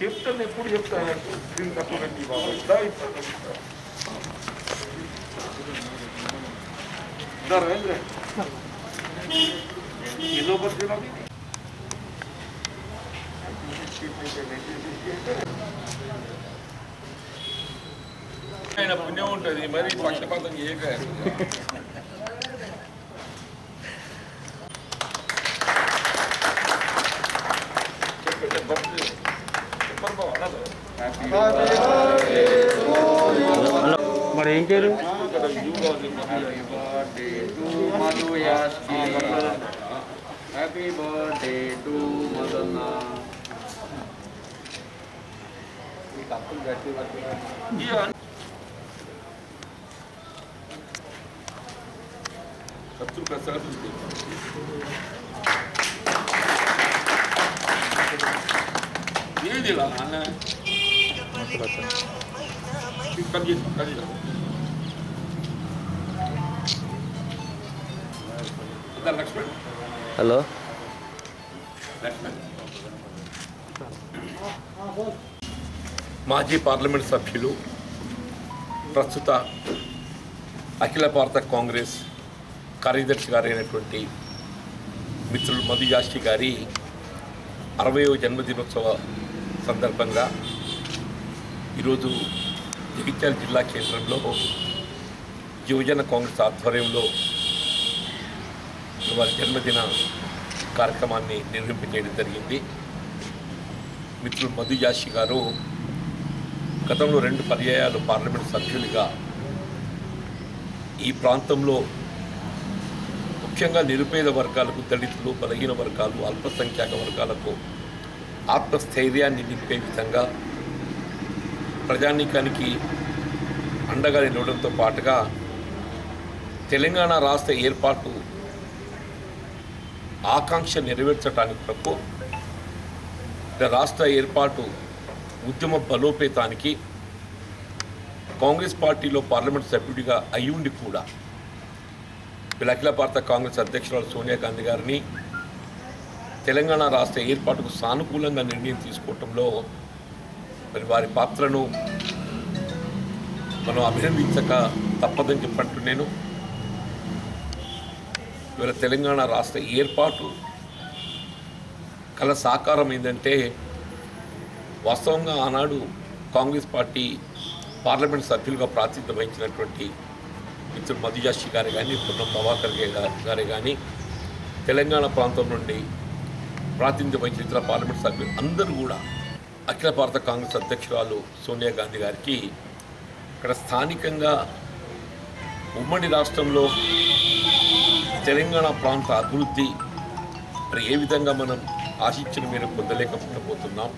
చెప్తాను ఎప్పుడు చెప్తాను? దీన్ని తక్కువ కండి బాబు ఇద్దా ఇస్తా రవీంద్ర. ఏదో పడుతున్నా ఆయన పుణ్యం ఉంటుంది మరి పక్షపాతం చేయక. మరి ఏం పేరు హ్యాపీ బర్త్డే టు మదన్న ఈ కప్పులు గట్టి ఖర్చులు కష్టాలు ఏది హలో మాజీ పార్లమెంట్ సభ్యులు ప్రస్తుత అఖిల భారత కాంగ్రెస్ కార్యదర్శి గారైనటువంటి మిత్రులు మధు గారి అరవయో జన్మదినోత్సవ సందర్భంగా ఈరోజు జగిత్యాల జిల్లా కేంద్రంలో యువజన కాంగ్రెస్ ఆధ్వర్యంలో వారి జన్మదిన కార్యక్రమాన్ని నిర్వహింపజేయడం జరిగింది. మిత్రులు మధు యాషి గారు గతంలో రెండు పర్యాయాలు పార్లమెంట్ సభ్యులుగా ఈ ప్రాంతంలో ముఖ్యంగా నిరుపేద వర్గాలకు దళితులు బలహీన వర్గాలు అల్పసంఖ్యాక వర్గాలకు ఆత్మస్థైర్యాన్ని నింపే విధంగా ప్రజానీకానికి అండగా నిలవడంతో పాటుగా తెలంగాణ రాష్ట్ర ఏర్పాటు ఆకాంక్ష నెరవేర్చడానికి కొరకు రాష్ట్ర ఏర్పాటు ఉద్యమ బలోపేతానికి కాంగ్రెస్ పార్టీలో పార్లమెంట్ సభ్యుడిగా అయ్యుండి కూడా వీళ్ళ అఖిల భారత కాంగ్రెస్ అధ్యక్షురాలు సోనియా గాంధీ గారిని తెలంగాణ రాష్ట్ర ఏర్పాటుకు సానుకూలంగా నిర్ణయం తీసుకోవటంలో మరి వారి పాత్రను మనం అభినందించక తప్పదని చెప్పంటూ నేను ఇవాళ తెలంగాణ రాష్ట్ర ఏర్పాటు కల సాకారం ఏంటంటే వాస్తవంగా ఆనాడు కాంగ్రెస్ పార్టీ పార్లమెంట్ సభ్యులుగా ప్రాతినిధ్యం వహించినటువంటి మిత్రుడు మధుజాషి గారు కానీ పొన్నం ప్రభాకర్ గారు కానీ తెలంగాణ ప్రాంతం నుండి ప్రాతినిధ్యం వహించిన ఇతర పార్లమెంట్ సభ్యులు అందరూ కూడా అఖిల భారత కాంగ్రెస్ అధ్యక్షురాలు సోనియా గాంధీ గారికి ఇక్కడ స్థానికంగా ఉమ్మడి రాష్ట్రంలో తెలంగాణ ప్రాంత అభివృద్ధి మరి ఏ విధంగా మనం ఆశించిన మేరకు పొందలేకపోతున్నాం.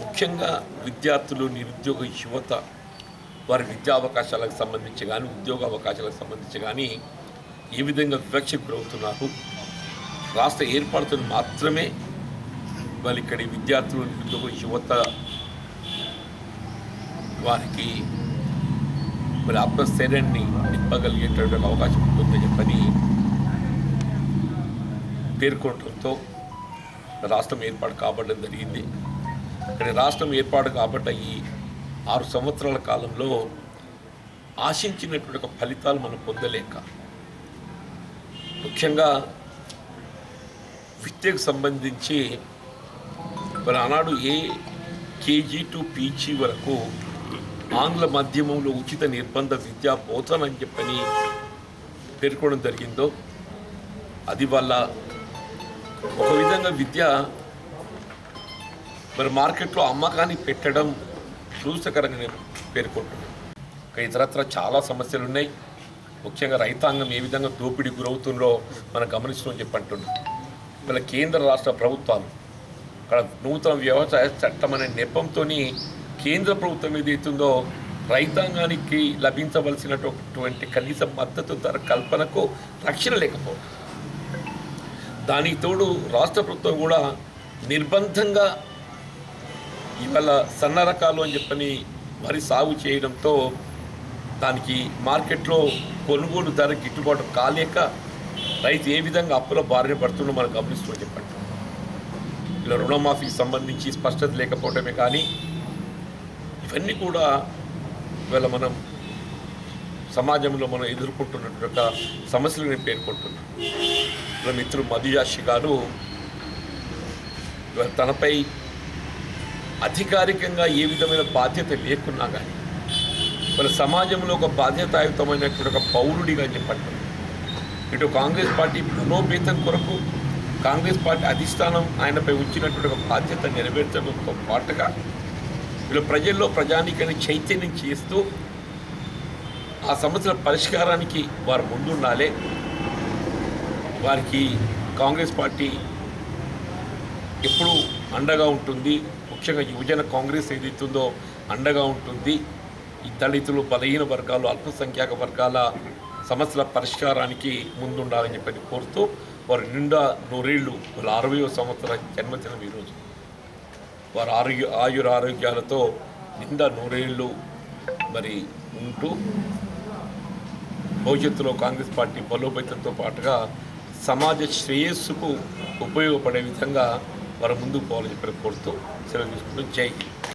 ముఖ్యంగా విద్యార్థులు నిరుద్యోగ యువత వారి విద్యా అవకాశాలకు సంబంధించి కానీ ఉద్యోగ అవకాశాలకు సంబంధించి కానీ ఏ విధంగా వివక్షకు గురవుతున్నారు. రాష్ట్ర ఏర్పాటుతో మాత్రమే వాళ్ళు ఇక్కడి విద్యార్థులు యువత వారికి మరి ఆత్మస్థైర్యాన్ని నింపగలిగేటటువంటి అవకాశం ఉంటుందని చెప్పని పేర్కొనడంతో రాష్ట్రం ఏర్పాటు కాబడడం జరిగింది. ఇక్కడ రాష్ట్రం ఏర్పాటు కాబట్ట ఈ ఆరు సంవత్సరాల కాలంలో ఆశించినటువంటి ఫలితాలు మనం పొందలేక ముఖ్యంగా విద్యకు సంబంధించి మరి ఆనాడు ఏ కేజీ టు పీజీ వరకు ఆంగ్ల మాధ్యమంలో ఉచిత నిర్బంధ విద్యా బోధన అని చెప్పని పేర్కొనడం జరిగిందో అది వల్ల ఒక విధంగా విద్య మరి మార్కెట్లో అమ్మకాన్ని పెట్టడం దురదృష్టకరంగా నేను పేర్కొంటున్నాను ఇంకా ఇతరత్ర చాలా సమస్యలు ఉన్నాయి ముఖ్యంగా రైతాంగం ఏ విధంగా దోపిడీ గురవుతుందో మనం గమనిస్తున్నాం చెప్పి అంటున్నాం. ఇవాళ కేంద్ర రాష్ట్ర ప్రభుత్వాలు అక్కడ నూతన వ్యవసాయ చట్టం అనే నెపంతో కేంద్ర ప్రభుత్వం ఏదైతుందో రైతాంగానికి లభించవలసినటువంటి కనీస మద్దతు ధర కల్పనకు రక్షణ లేకపోవడం దానికి తోడు రాష్ట్ర ప్రభుత్వం కూడా నిర్బంధంగా ఇవాళ సన్న రకాలు అని చెప్పని వరి సాగు చేయడంతో దానికి మార్కెట్లో కొనుగోలు ధర గిట్టుబాటు కాలేక రైతు ఏ విధంగా అప్పుల బారిన పడుతుందో మనం గమనిస్తూ చెప్పండి. ఇలా రుణమాఫీకి సంబంధించి స్పష్టత లేకపోవటమే కానీ ఇవన్నీ కూడా ఇవాళ మనం సమాజంలో మనం ఎదుర్కొంటున్నటువంటి ఒక సమస్యలు నేను పేర్కొంటున్నాను ఇలా మిత్రుడు మధుయాషి గారు ఇవాళ తనపై అధికారికంగా ఏ విధమైన బాధ్యత లేకున్నా కానీ వాళ్ళ సమాజంలో ఒక బాధ్యతాయుతమైనటువంటి ఒక పౌరుడిగా చెప్పండి. ఇటు కాంగ్రెస్ పార్టీ బలోపేతం కొరకు కాంగ్రెస్ పార్టీ అధిష్టానం ఆయనపై ఉంచినటువంటి ఒక బాధ్యత నెరవేర్చడంతో పాటుగా వీళ్ళు ప్రజల్లో ప్రజానికని చైతన్యం చేస్తూ ఆ సమస్యల పరిష్కారానికి వారు ముందుండాలి. వారికి కాంగ్రెస్ పార్టీ ఎప్పుడూ అండగా ఉంటుంది. ముఖ్యంగా యువజన కాంగ్రెస్ ఏదైతుందో అండగా ఉంటుంది. ఈ దళితులు బలహీన వర్గాలు అల్పసంఖ్యాక వర్గాల సమస్యల పరిష్కారానికి ముందుండాలని చెప్పని కోరుతూ వారి నిండా నూరేళ్ళు వాళ్ళ అరవయో సంవత్సర జన్మదినం ఈరోజు వారి ఆరోగ్య ఆయుర ఆరోగ్యాలతో నిండా నూరేళ్ళు మరి ఉంటూ భవిష్యత్తులో కాంగ్రెస్ పార్టీ బలోపేతంతో పాటుగా సమాజ శ్రేయస్సుకు ఉపయోగపడే విధంగా వారు ముందుకు పోవాలని చెప్పి కోరుతూ సెలవు తీసుకుంటూ జై హింద్.